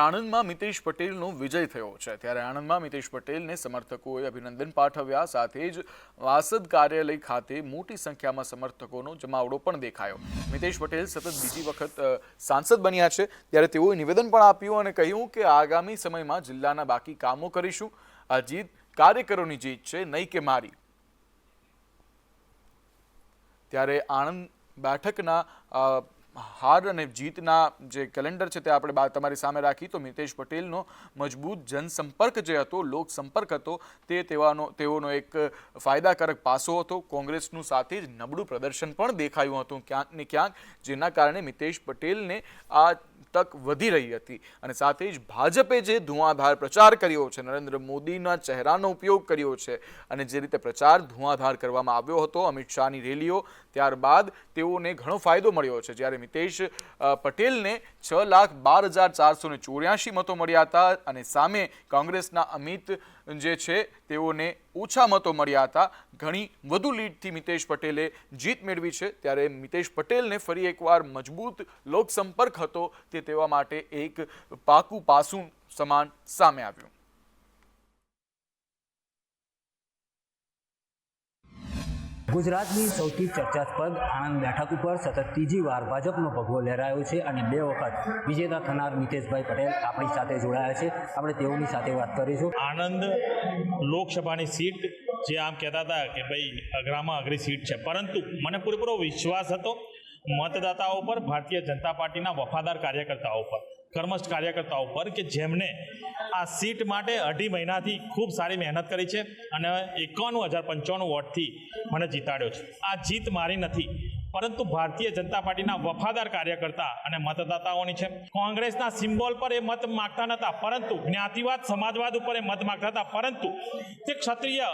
આણંદમાં મિતેશ પટેલનો વિજય થયો છે. ત્યારે આણંદમાં મિતેશ પટેલને સમર્થકોએ અભિનંદન પાઠવ્યા. સાથે જ વાસદ કાર્યાલય ખાતે મોટી સંખ્યામાં સમર્થકોનો જમાવડો પણ દેખાયો. મિતેશ પટેલ સતત બીજી વખત સાંસદ બન્યા છે. ત્યારે તેઓએ નિવેદન પણ આપ્યું અને કહ્યું કે આગામી સમયમાં જિલ્લાના બાકી કામો કરીશું. આ જીત કાર્યકરોની જીત છે, નહીં કે મારી. ત્યારે આણંદ બેઠકના હાર અને જીતના જે કેલેન્ડર છે તે આપણે તમારી સામે રાખી. તો મિતેશ પટેલનો મજબૂત જનસંપર્ક જે હતો, લોકસંપર્ક હતો, તે તેવાનો, તેઓનો એક ફાયદાકારક પાસો હતો. કોંગ્રેસનું સાથે જ નબળું પ્રદર્શન પણ દેખાયું હતું ક્યાંક ને ક્યાંક, જેના કારણે મિતેશ પટેલને આ તક વધી રહી હતી. અને સાથે જ ભાજપે જે ધુઆંધાર પ્રચાર કર્યો છે, નરેન્દ્ર મોદીના ચહેરાનો ઉપયોગ કર્યો છે અને જે રીતે પ્રચાર ધુઆંધાર કરવામાં આવ્યો હતો અમિત શાહની રેલીઓ, ત્યારબાદ તેઓને ઘણો ફાયદો મળ્યો છે. જ્યારે મિતેશ પટેલને છ લાખ બાર હજાર ચારસો ચોર્યાસી મતો મળ્યા હતા અને સામે કોંગ્રેસના અમિત જે છે, તેઓને ઓછા મતો મળ્યા હતા. ઘણી વધુ લીડથી મિતેશ પટેલે જીત મેળવી છે. ત્યારે મિતેશ પટેલને ફરી એકવાર મજબૂત લોકસંપર્ક હતો. તે તેવા માટે એક પાકું પાસું સમાન સામે આવ્યું. ગુજરાતની સૌથી ચર્ચાસ્પદ આણંદ બેઠક ઉપર સતત ત્રીજી વાર ભાજપનો ભગવો લહેરાયો છે અને બે વખત વિજેતા થનાર મિતેશભાઈ પટેલ આપણી સાથે જોડાયા છે. આપણે તેઓની સાથે વાત કરીશું. આણંદ લોકસભાની સીટ જે આમ કહેતા હતા કે ભાઈ અઘરામાં અઘરી સીટ છે પરંતુ મને પૂરેપૂરો વિશ્વાસ હતો મતદાતાઓ પર ભારતીય જનતા પાર્ટીના વફાદાર કાર્યકર્તાઓ પર, કર્મસ્થ કાર્યકર્તાઓ પર કે જેમને આ સીટ માટે અઢી મહિનાથી ખૂબ સારી મહેનત કરી છે અને એકાણું હજાર પંચાણું વોટથી મને જીતાડ્યો છે. આ જીત મારી નથી, પરંતુ ભારતીય જનતા પાર્ટીના વફાદાર કાર્યકર્તા અને મતદાતાઓની છે. કોંગ્રેસના સિમ્બોલ પર એ મત માગતા નહોતા પરંતુ જ્ઞાતિવાદ, સમાજવાદ ઉપર એ મત માગતા હતા, પરંતુ તે ક્ષત્રિય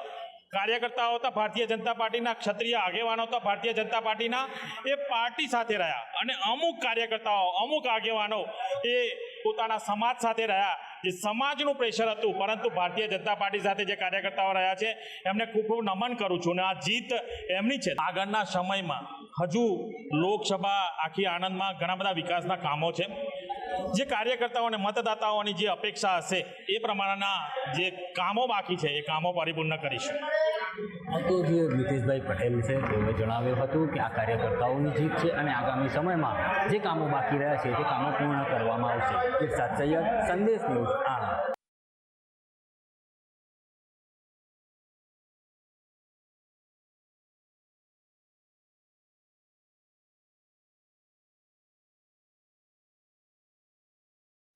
કાર્યકર્તાઓ હતા, ભારતીય જનતા પાર્ટીના ક્ષત્રિય આગેવાનો હતા, ભારતીય જનતા પાર્ટીના એ પાર્ટી સાથે રહ્યા. અને અમુક કાર્યકર્તાઓ, અમુક આગેવાનો એ પોતાના સમાજ સાથે રહ્યા. જે સમાજનું પ્રેશર હતું, પરંતુ ભારતીય જનતા પાર્ટી સાથે જે કાર્યકર્તાઓ રહ્યા છે, એમને ખૂબ ખૂબ નમન કરું છું. અને આ જીત એમની છે. આગળના સમયમાં હજુ લોકસભા આખી આણંદમાં ઘણા બધા વિકાસના કામો છે. જે કાર્યકર્તાઓને, મતદાતાઓની જે અપેક્ષા હશે, એ પ્રમાણેના જે કામો બાકી છે, એ કામો પરિપૂર્ણ કરીશું. તો જે નીતિશભાઈ પટેલ છે તેઓએ જણાવ્યું હતું કે આ કાર્યકર્તાઓની જીત છે અને આગામી સમયમાં જે કામો બાકી રહ્યા છે તે કામો પૂર્ણ કરવામાં આવશે. ઇરશાદ સૈયદ સંદેશ ન્યૂઝ, આણંદ.